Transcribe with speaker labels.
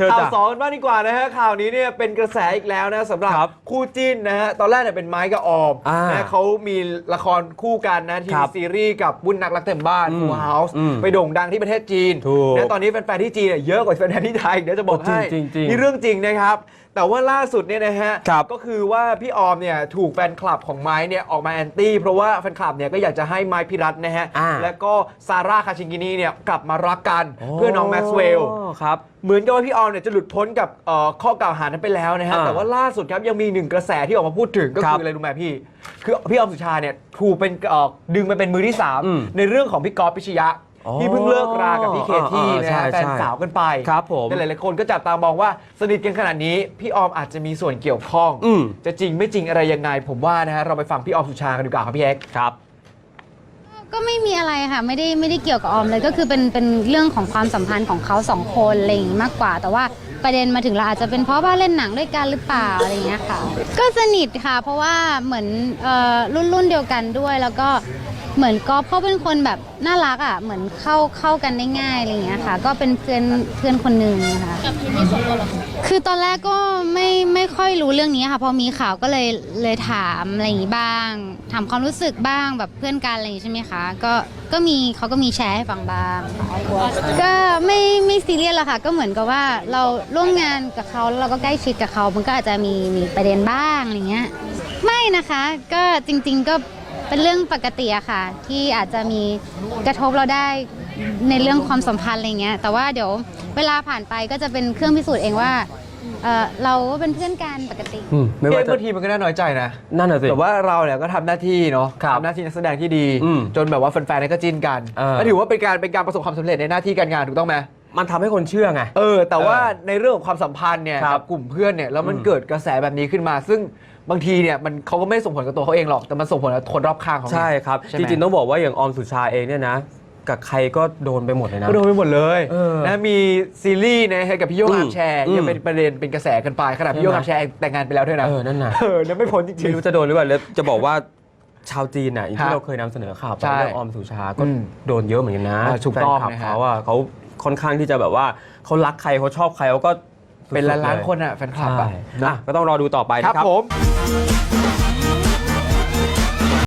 Speaker 1: เชิญ
Speaker 2: ข่าว
Speaker 1: จ้ะ
Speaker 2: สองกันบ้างดีกว่านะฮะข่าวนี้เนี่ยเป็นกระแสอีกแล้วนะสำหรับ
Speaker 1: ครับ
Speaker 2: คู่จิ้นนะฮะตอนแรกเนี่ยเป็นไม้กับออม
Speaker 1: อ่า
Speaker 2: นะเขามีละครคู่กันนะที
Speaker 1: ครั
Speaker 2: วี
Speaker 1: บ
Speaker 2: ซีรีส์กับบุญนักรักเต็มบ้าน
Speaker 1: อืม
Speaker 2: ฟูเฮาส์
Speaker 1: อืม
Speaker 2: ไปโด่งดังที่ประเทศจีน
Speaker 1: ถูก
Speaker 2: นะตอนนี้แฟนๆที่จีนเนี่ยเยอะกว่าแฟนๆที่ไทยเดี๋ยวจะบอก
Speaker 1: โอ้จริง
Speaker 2: ให้
Speaker 1: จริงจริง
Speaker 2: นี่เรื่องจริงนะครับ แต่ว่าล่าสุดเนี่ยนะฮะ
Speaker 1: ครับ
Speaker 2: ก็คือว่าพี่ออมเนี่ยถูกแฟนคลับของไม้เนี่ยออกมาแอนตี้เพราะว่าแฟนคลับเนี่ยก็อยากจะให้ไม้พิรัตน์นะฮะ
Speaker 1: อ่า
Speaker 2: และก็ซาร่าคาชิงกินีเนี่ยกลับมารักกันเพื่อน้องแม็กซ์เวล
Speaker 1: ครับ
Speaker 2: เหมือนกับว่าพี่ออมเนี่ยจะหลุดพ้นกับเอ่อข้อกล่าวหานั้นไปแล้วนะฮะ
Speaker 1: อ่า
Speaker 2: แต่ว่าล่าสุดครับยังมีหนึ่งกระแสที่ออกมาพูดถึงก็
Speaker 1: ครับ
Speaker 2: คืออะไรรู้ไหมพี่ คือพี่ออมสุชาเนี่ยถูกเป็นเอ่อดึงมาเป็นมือที่
Speaker 1: อืม
Speaker 2: 3ในเรื่องของพี่กอล์ฟพิชยะ
Speaker 1: อ๋อ
Speaker 2: ที่เพิ่งเลิกรากับพี่เคที่
Speaker 1: อ่า
Speaker 2: นะ
Speaker 1: ใช่
Speaker 2: ฮะแฟน
Speaker 1: ใช่
Speaker 2: สาวกันไป
Speaker 1: ครับผม
Speaker 2: แต่หลายๆคนก็จับตามองว่าสนิทกันขนาดนี้พี่ออมอาจจะมีส่วนเกี่ยวข้อง
Speaker 1: อืม
Speaker 2: จะจริงไม่จริงอะไรยังไง ผมว่านะฮะเราไปฟังพี่ออมสุชากันดีกว่าครับพี่เอ็กซ์
Speaker 1: ครับ
Speaker 3: ก็ไม่มีอะไรค่ะไม่ได้ไม่ได้เกี่ยวกับออมเลยก็คือเป็นเป็นเรื่องของความสัมพันธ์ของเขาสองคนอะไรอย่างงี้มากกว่า แต่ว่าประเด็นมาถึงเราอาจจะเป็นเพราะว่าเล่นหนังด้วยกันหรือเปล่าอะไรอย่างเงี้ยค่ะ ก็สนิทค่ะ เพราะว่าเหมือนเอ่อรุ่นรุ่นเดียวกันด้วยแล้วก็ เหมือนก็เขาเป็นคนแบบน่ารักอะเหมือนเข้าเข้ากันได้ง่ายอะไรอย่างเงี้ยค่ะ ก็เป็นเพื่อนเพื่อนคนหนึ่งค่ะคือตอนแรกก็ไม่ไม่ค่อยรู้เรื่องนี้ค่ะ พอมีข่าวก็เลยเลยถามอะไรอย่างนี้บ้าง ถามความรู้สึกบ้างแบบเพื่อนกันอะไรอย่างนี้ใช่ไหมคะ ก็ก็มีเขาก็มีแชร์ให้ฟังบ้าง ก็ไม่ไม่ซีเรียสหรอกค่ะ ก็เหมือนกับว่าเราร่วมงานกับเขาแล้วเราก็ใกล้ชิดกับเขา มันก็อาจจะมีมีประเด็นบ้างอะไรเงี้ย ไม่นะคะ ก็จริง ๆ ก็ เป็นเรื่องปกติอะค่ะ ที่อาจจะมีกระทบเราได้ในเรื่องความสัมพันธ์อะไรเงี้ย แต่ว่าเดี๋ยวเวลาผ่านไปก็จะเป็นเครื่องพิสูจน์เองว่าเอ่อเราก็เป็นเพื่อนกันปกติ
Speaker 1: อืมไม่
Speaker 2: พี่
Speaker 1: ว่า
Speaker 2: เอ็กซ์
Speaker 1: จะ
Speaker 2: บางทีมันก็น่าน้อยใจนะ
Speaker 1: นั่นน่ะสิ
Speaker 2: แต่ว่าเราเนี่ยก็ทำหน้าที่เนาะ
Speaker 1: ครับ
Speaker 2: ทำหน้าที่นักแสดงที่ดี
Speaker 1: อืม
Speaker 2: จนแบบว่าแฟนๆเนี่ยก็จิ้นกัน
Speaker 1: เออ
Speaker 2: ก็ถือว่าเป็นการเป็นการประสบความสำเร็จในหน้าที่การงานถูกต้องไหม
Speaker 1: มันทำให้คนเชื่อไง
Speaker 2: เออ แต่ว่า
Speaker 1: เออ
Speaker 2: ในเรื่องของความสัมพันธ์เนี่ย
Speaker 1: ครับ
Speaker 2: กับกลุ่มเพื่อนเนี่ยแล้วมัน
Speaker 1: อืม
Speaker 2: เกิดกระแสแบบนี้ขึ้นมา ซึ่งบางทีเนี่ยมันเขาก็ไม่ส่งผลกับตัวเขาเองหรอกแต่มันส่งผลกับคนรอบข้างเขาไง
Speaker 1: ใช่ครับ
Speaker 2: ใช่ไห
Speaker 1: จ
Speaker 2: ม
Speaker 1: ริงๆ ต้องบอกว่าอย่างออมสุชาเองเนี่ยนะ กับใครก็โดนไปหมดเลยนะ
Speaker 2: ก็โดนไปหมดเลย
Speaker 1: เออ
Speaker 2: นะมีซีรีส์นะฮะกับพี่โยง
Speaker 1: อืม
Speaker 2: อามแชร์
Speaker 1: อืม
Speaker 2: ยังเป็นประเด็นเป็นกระแสกันไปขนาดพี่โยง
Speaker 1: ใช่ไหม
Speaker 2: อามแชร์แต่งงานไปแล้วด้วยนะ
Speaker 1: เออนั่นน่ะ
Speaker 2: เออนั่นไม่พ้นจริ
Speaker 1: ไม่
Speaker 2: ง
Speaker 1: รู้จะโดนหรือเปล่าแล้วจะบอกว่าชาวจีนน่ะอย่าง
Speaker 2: ครั
Speaker 1: ที่
Speaker 2: บ
Speaker 1: เราเคยนำเสนอข่าวไป
Speaker 2: ใช่
Speaker 1: เรื่องออมสุชาก็
Speaker 2: อืม
Speaker 1: โดนเยอะเหมือนกันนะ
Speaker 2: อ่าถูกต้อง
Speaker 1: แฟนคลับ
Speaker 2: นะฮะ
Speaker 1: เขาอะเขา ค่อนข้างที่จะแบบว่าเขารักใครเขาชอบใครเขาก็
Speaker 2: ๆเป็นล้าน
Speaker 1: สุดๆ
Speaker 2: ล้าน
Speaker 1: เลย
Speaker 2: ๆคนอะแฟนคลับ
Speaker 1: ใช่
Speaker 2: อะ
Speaker 1: อะก็ต้องรอดูต่อไป
Speaker 2: ครับ
Speaker 1: นะครับ
Speaker 2: ผม